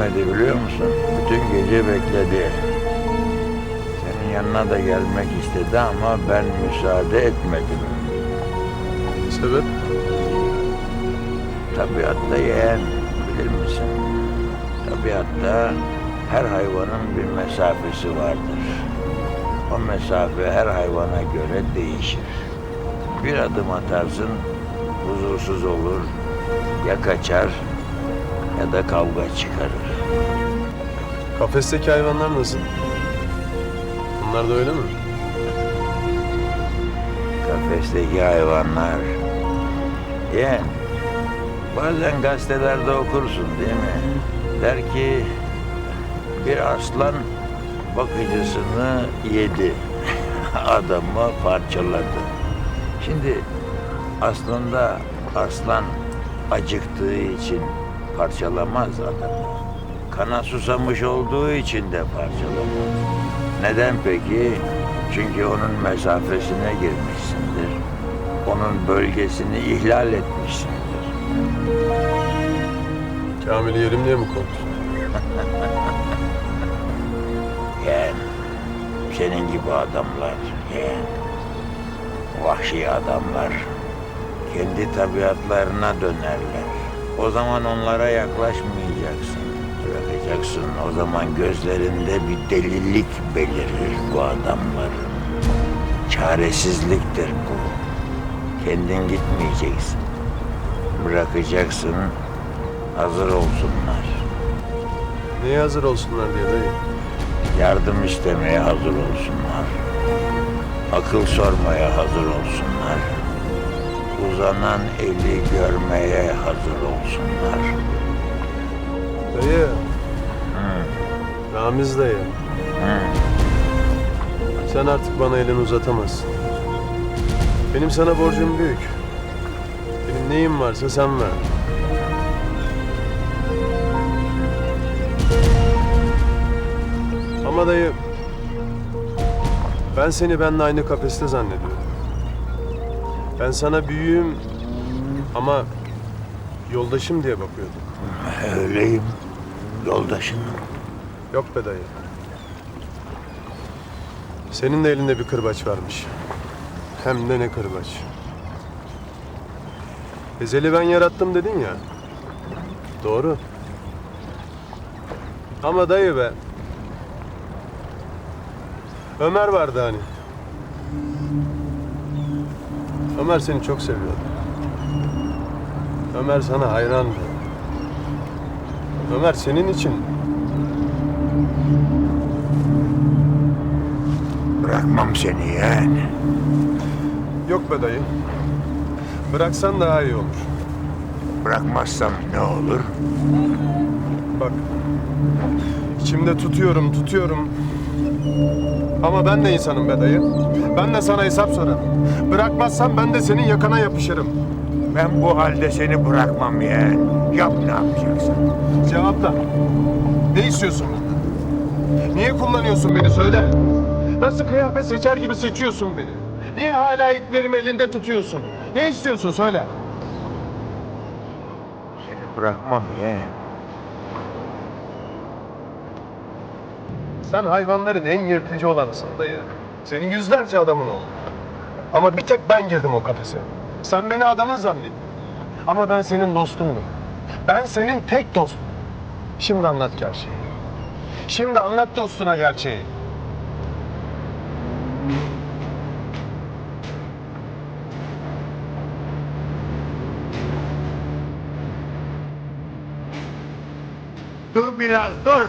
gelmedi biliyor musun? Bütün gece bekledi. Senin yanına da gelmek istedi ama ben müsaade etmedim. Sebep? Tabiatta yeğen bilir misin? Tabiatta her hayvanın bir mesafesi vardır. O mesafe her hayvana göre değişir. Bir adım atarsın, huzursuz olur, ya kaçar ya da kavga çıkarır. Kafesteki hayvanlar nasıl? Bunlar da öyle mi? Kafesteki hayvanlar. Yeğen, bazen gazetelerde okursun değil mi? Der ki bir aslan bakıcısını yedi. Adamı parçaladı. Şimdi aslında aslan acıktığı için parçalamaz adamı. Kana susamış olduğu için de parçalamaz. Neden peki? Çünkü onun mesafesine girmişsindir. Onun bölgesini ihlal etmişsindir. Kamil'i yerim diye mi korktun? Yeğen, senin gibi adamlar, yeğen, vahşi adamlar kendi tabiatlarına dönerler. O zaman onlara yaklaşmayacaksın, bırakacaksın. O zaman gözlerinde bir delilik belirir bu adamların. Çaresizliktir bu. Kendin gitmeyeceksin. Bırakacaksın, hazır olsunlar. Neye hazır olsunlar diye dayı? Yardım istemeye hazır olsunlar. Akıl sormaya hazır olsunlar. Uzanan eli görmeye hazır olsunlar. Dayı. Ramiz dayı. Sen artık bana elini uzatamazsın. Benim sana borcum büyük. Benim neyim varsa sen ver. Ama dayı, ben seni benimle aynı kafeste zannediyorum. Ben sana büyüğüm ama yoldaşım diye bakıyordum. Öyleyim. Yoldaşınım. Yok be dayı. Senin de elinde bir kırbaç varmış. Hem de ne kırbaç. Ezel'i ben yarattım dedin ya. Doğru. Ama dayı be. Ömer vardı hani. Ömer seni çok seviyordu. Ömer sana hayrandı. Ömer senin için Bırakmam seni yeğen. Yok be dayı. Bıraksan daha iyi olur. Bırakmazsam ne olur? Bak. içimde tutuyorum, tutuyorum. Ama ben de insanım be dayı. Ben de sana hesap sorarım. Bırakmazsan ben de senin yakana yapışırım. Ben bu halde seni bırakmam yeğen. Yap ne yapacaksın? Cevapla. Ne istiyorsun? Niye kullanıyorsun beni söyle. Nasıl kıyafet seçer gibi seçiyorsun beni? Niye hala iplerimi elinde tutuyorsun? Ne istiyorsun söyle. Seni bırakmam yeğen. Sen hayvanların en yırtıcı olanısın dayı. Senin yüzlerce adamın oldu. Ama bir tek ben girdim o kafese. Sen beni adamın zannettin. Ama ben senin dostumdum. Ben senin tek dostum. Şimdi anlat gerçeği. Şimdi anlat dostuna gerçeği. Dur biraz dur.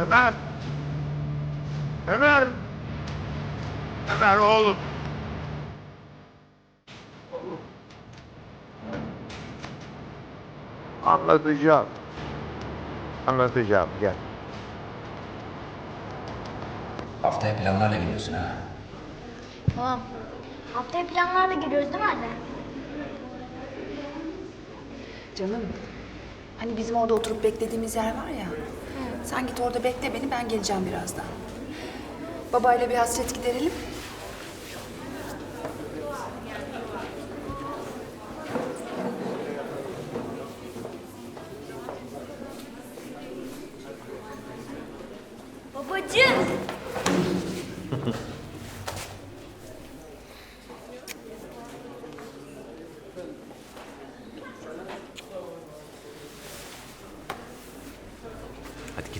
Ömer. Ömer. Ömer oğlum. Anlatacağım. Anlatacağım gel. Haftaya planlarla geliyorsun ha. Tamam. Haftaya planlarla giriyoruz değil mi anne? Canım, hani bizim orada oturup beklediğimiz yer var ya. Sen git orada bekle beni, ben geleceğim birazdan. Babayla bir hasret giderelim.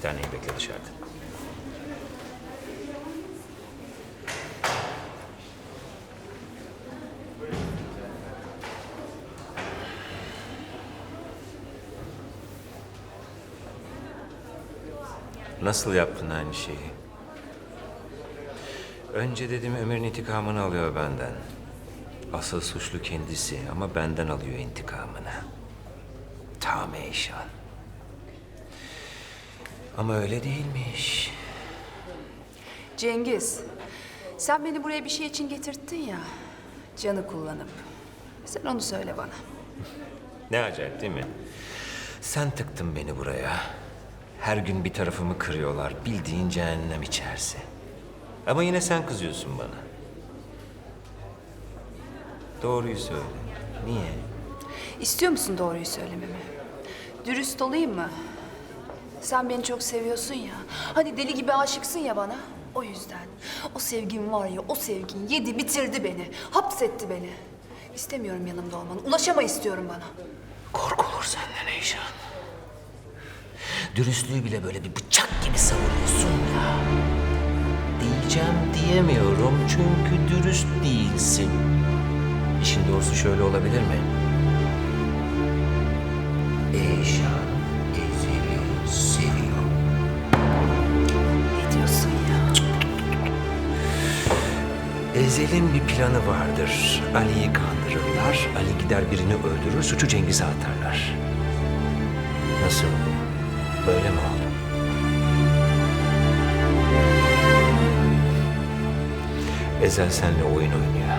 Hadi iki taneyi bekle dışarıda. Nasıl yaptın aynı şeyi? Önce dedim Ömer'in intikamını alıyor benden. Asıl suçlu kendisi ama benden alıyor intikamını. Tam Eyşan. Ama öyle değilmiş. Cengiz, sen beni buraya bir şey için getirttin ya. Canı kullanıp. Sen onu söyle bana. Ne acayip değil mi? Sen tıktın beni buraya. Her gün bir tarafımı kırıyorlar. Bildiğin cehennem içerisi. Ama yine sen kızıyorsun bana. Doğruyu söyle. Niye? İstiyor musun doğruyu söylememi? Dürüst olayım mı? Sen beni çok seviyorsun ya. Hani deli gibi aşıksın ya bana. O yüzden. O sevgin var ya, o sevgin yedi bitirdi beni. Hapsetti beni. İstemiyorum yanımda olmanı. Ulaşama istiyorum bana. Korkulur senden Eyşan. Dürüstlüğü bile böyle bir bıçak gibi savuruyorsun ya. Diyeceğim diyemiyorum çünkü dürüst değilsin. İşin doğrusu şöyle olabilir mi? Ezel'in bir planı vardır. Ali'yi kandırırlar. Ali gider birini öldürür, suçu Cengiz'e atarlar. Nasıl? Böyle mi oldu? Ezel seninle oyun oynuyor.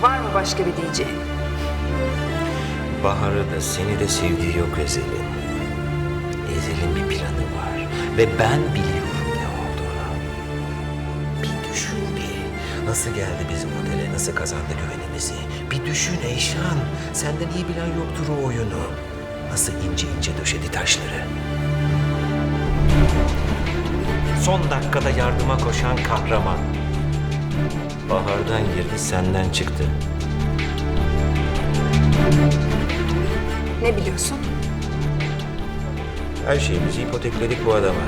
Var mı başka bir diyeceğin? Bahar'ı da seni de sevdiği yok Ezel'in. Ezel'in bir planı var. Ve ben biliyorum Nasıl geldi bizim otele, nasıl kazandı güvenimizi? Bir düşün Eyşan. Senden iyi bilen yoktur o oyunu. Nasıl ince ince döşedi taşları. Son dakikada yardıma koşan kahraman. Bahar'dan girdi, senden çıktı. Ne biliyorsun? Her şeyimizi ipotekledik bu adama.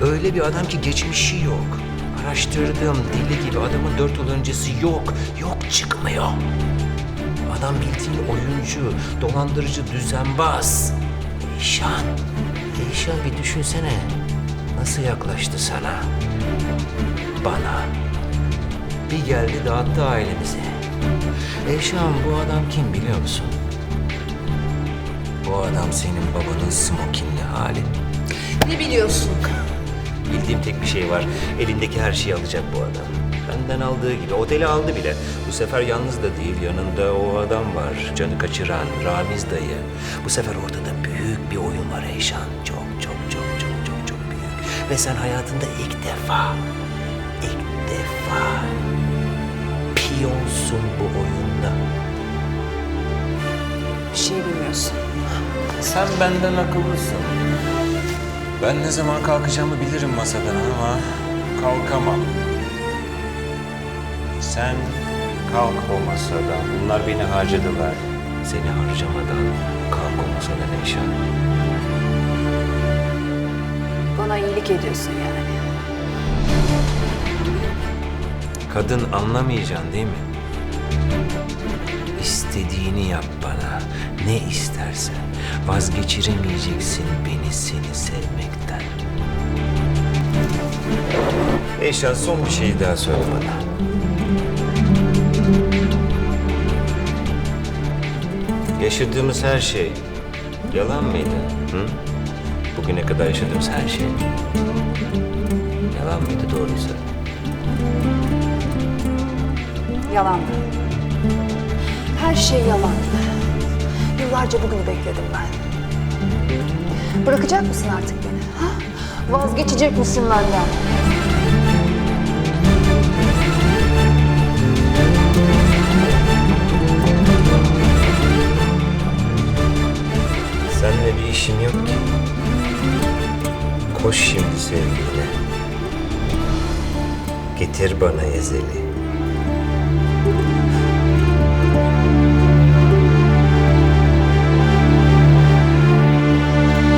Öyle bir adam ki geçmişi yok. Araştırdım deli gibi adamın dört yıl öncesi yok. Yok çıkmıyor. Adam bildiğin oyuncu, dolandırıcı, düzenbaz. Eyşan, Eyşan bir düşünsene. Nasıl yaklaştı sana? Bana. Bir geldi dağıttı ailemizi. Eyşan bu adam kim biliyor musun? Bu adam senin babanın smokinli hali. Ne biliyorsun? Bildiğim tek bir şey var. Elindeki her şeyi alacak bu adam. Benden aldığı gibi. Oteli aldı bile. Bu sefer yalnız da değil. Yanında o adam var. Canı kaçıran Ramiz dayı. Bu sefer ortada büyük bir oyun var Eyşan. Çok çok çok çok çok çok büyük. Ve sen hayatında ilk defa, ilk defa piyonsun bu oyunda. Bir şey bilmiyorsun. Sen benden akıllısın. Ben ne zaman kalkacağımı bilirim masadan ama kalkamam. Sen kalk o masadan. Bunlar beni harcadılar. Seni harcamadan kalk o masadan Eyşan. Bana iyilik ediyorsun yani. Kadın anlamayacaksın değil mi? İstediğini yap bana. Ne istersen. Vazgeçiremeyeceksin beni seni sevmekten. Eyşan son bir şey daha söyle bana. Yaşadığımız her şey yalan mıydı? Hı? Bugüne kadar yaşadığımız her şey. Yalan mıydı doğruysa? Yalandı. Şey yalandı. Yıllarca bugünü bekledim ben. Bırakacak mısın artık beni? Ha? Vazgeçecek misin benden? Seninle bir işim yok ki. Koş şimdi sevgiline. Getir bana Ezel'i.